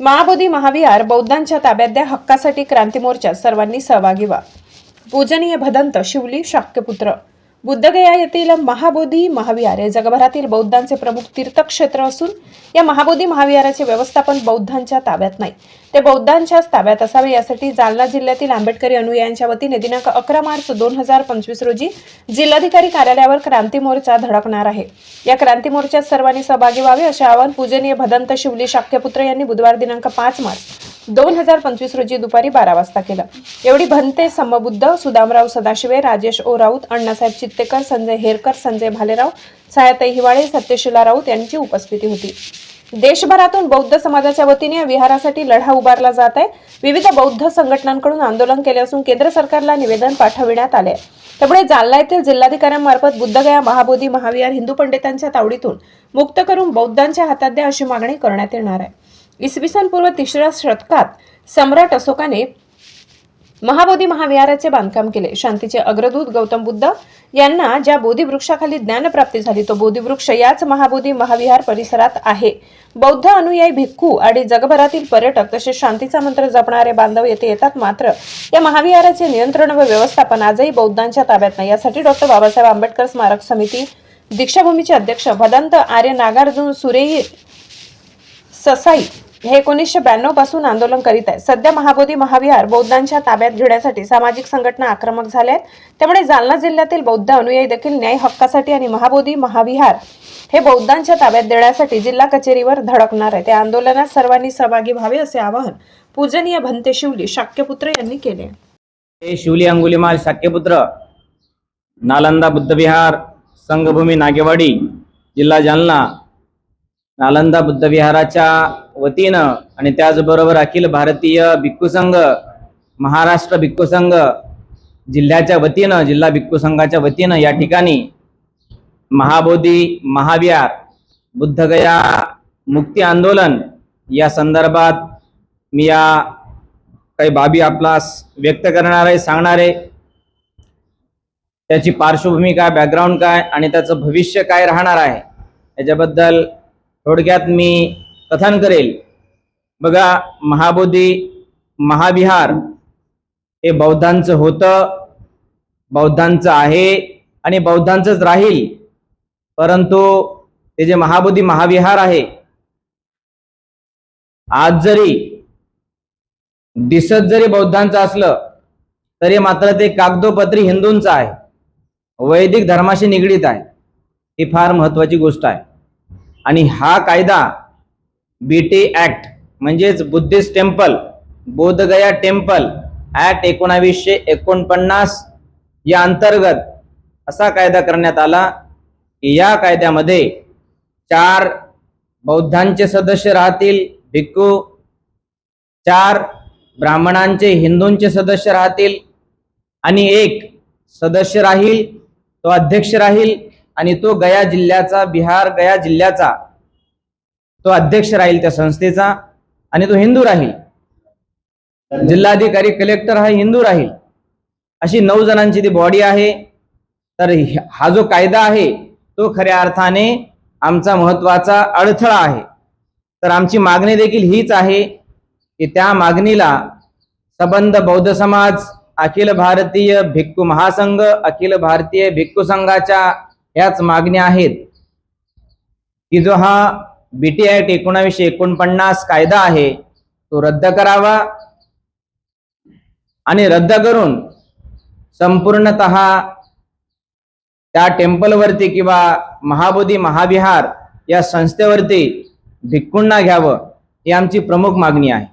महाबोधी महाविहार बौद्धांच्या ताब्यात द्या हक्कासाठी क्रांती मोर्चात सर्वांनी सहभागी व्हा. पूजनीय भदंत शिवली शाक्यपुत्र. बुद्धगया येथील महाबोधी महाविहार. हे जगभरातील बौद्धांचे प्रमुख तीर्थक्षेत्र असून या महाबोधी महाविहाराचे व्यवस्थापन बौद्धांच्या ताब्यात नाही. ते बौद्धांच्याच ताब्यात असावे यासाठी जालना जिल्ह्यातील आंबेडकरी अनुयायांच्या वतीने दिनांक अकरा मार्च दोन हजार पंचवीस रोजी जिल्हाधिकारी कार्यालयावर क्रांती मोर्चा धडकणार आहे. या क्रांती मोर्चात सर्वांनी सहभागी व्हावे असे आवाहन पूजनीय भदंत शिवली शाक्यपुत्र यांनी बुधवार दिनांक पाच मार्च दोन हजार पंचवीस रोजी दुपारी बारा वाजता केलं. एवढी भंते समबुद्ध सुदामराव सदाशिवे राजेश ओ राऊत अण्णासाहेब चित्तेकर संजय हेरकर संजय भालेराव छायाताई हिवाळे सत्यशिला राऊत यांची उपस्थिती होती. देशभरातून बौद्ध समाजाच्या वतीने या विहारासाठी लढा उभारला जात आहे. विविध बौद्ध संघटनांकडून आंदोलन केले असून केंद्र सरकारला निवेदन पाठविण्यात आले आहे. त्यामुळे जालना येथील जिल्हाधिकाऱ्यांमार्फत बुद्धगया महाबोधी महाविहार हिंदू पंडितांच्या तावडीतून मुक्त करून बौद्धांच्या हातात द्या अशी मागणी करण्यात येणार आहे. इसवी सन पूर्व तिसऱ्या शतकात सम्राट अशोकाने महाबोधी महाविहाराचे बांधकाम केले. शांतीचे अग्रदूत गौतम बुद्ध यांना ज्या बोधीवृक्षाखाली ज्ञानप्राप्ती झाली तो बोधीवृक्ष याच महाबोधी महाविहार परिसरात आहे. बौद्ध अनुयायी भिक्खू आणि जगभरातील पर्यटक तसेच शांतीचा मंत्र जपणारे बांधव येथे येतात. मात्र या महाविहाराचे नियंत्रण व व्यवस्थापन आजही बौद्धांच्या ताब्यात नाही. यासाठी डॉक्टर बाबासाहेब आंबेडकर स्मारक समिती दीक्षाभूमीचे अध्यक्ष भदंत आर्य नागार्जुन सुरेई ससाई हे एकोणीसशे ब्याण्णवपासून आंदोलन करीत आहे सध्या महाबोधी महाविहार बौद्धांच्या ताब्यात घेण्यासाठी सामाजिक संघटना आक्रमक झाल्या आहेत त्यामुळे जालना जिल्ह्यातील बौद्ध अनुयायी देखील न्याय हक्कासाठी आणि महाबोधी महाविहार हे बौद्धांच्या ताब्यात देण्यासाठी जिल्हा कचेरीवर धडकणार आहे त्या आंदोलनात सर्वांनी सहभागी व्हावे असे आवाहन पूजनीय भंते शिवली शाक्यपुत्र यांनी केले. हे शिवली अंगुलीमाल शाक्यपुत्र नालंदा बुद्धविहार संघभूमी नागेवाडी जिल्हा जालना नालंदा बुद्धविहाराच्या वतीनं आणि त्याचबरोबर अखिल भारतीय भिक्खू संघ महाराष्ट्र भिक्खू संघ जिल्ह्याच्या वतीनं जिल्हा भिक्खू संघाच्या वतीनं या ठिकाणी महाबोधी महाविहार बुद्धगया मुक्ती आंदोलन या संदर्भात मी या काही बाबी आपलास व्यक्त करणार आहे सांगणार आहे. त्याची पार्श्वभूमी काय बॅकग्राऊंड काय आणि त्याचं भविष्य काय राहणार आहे याच्याबद्दल थोडक्यात मी कथन करेल. बघा महाबोधी महाविहार हे बौद्धांचं होतं बौद्धांचं आहे आणि बौद्धांचंच राहील. परंतु ते जे महाबोधी महाविहार आहे आज जरी दिसत जरी बौद्धांचं असलं तरी मात्र ते कागदोपत्री हिंदूंचं आहे. वैदिक धर्माशी निगडीत आहे. ही फार महत्वाची गोष्ट आहे. आणि हा कायदा बीटी ऍक्ट म्हणजेच Buddhist temple Bodhgaya temple act एकोणावीसशे एकोणपन्नास या अंतर्गत असा कायदा करण्यात आला की या कायद्यामध्ये चार बौद्धांचे सदस्य राहतील भिक्खू चार ब्राह्मणांचे हिंदूंचे सदस्य राहतील आणि एक सदस्य राहील तो अध्यक्ष राहील आणि तो गया जिल्ह्याचा बिहार गया जिल्ह्याचा तो अध्यक्ष राहील त्या संस्थेचा आणि तो हिंदू राहील. जिल्हाधिकारी कलेक्टर हा हिंदू राहील. अशी नऊ जणांची ती बॉडी आहे. तर हा जो कायदा आहे तो खऱ्या अर्थाने आमचा महत्त्वाचा अडथळा आहे. तर आमची मागणी देखील हीच आहे की त्या मागणीला सबंध बौद्ध समाज अखिल भारतीय भिक्खू महासंघ अखिल भारतीय भिक्खू संघाच्या ह्याच मागण्या आहेत. की जो हा बी टी ऍक्ट एकोणावीसशे एकोणपन्नास कायदा आहे तो रद्द करावा आणि रद्द करून संपूर्णत त्या टेम्पलवरती किंवा महाबोधी महाविहार या संस्थेवरती भिक्कूंना घ्यावं ही आमची प्रमुख मागणी आहे.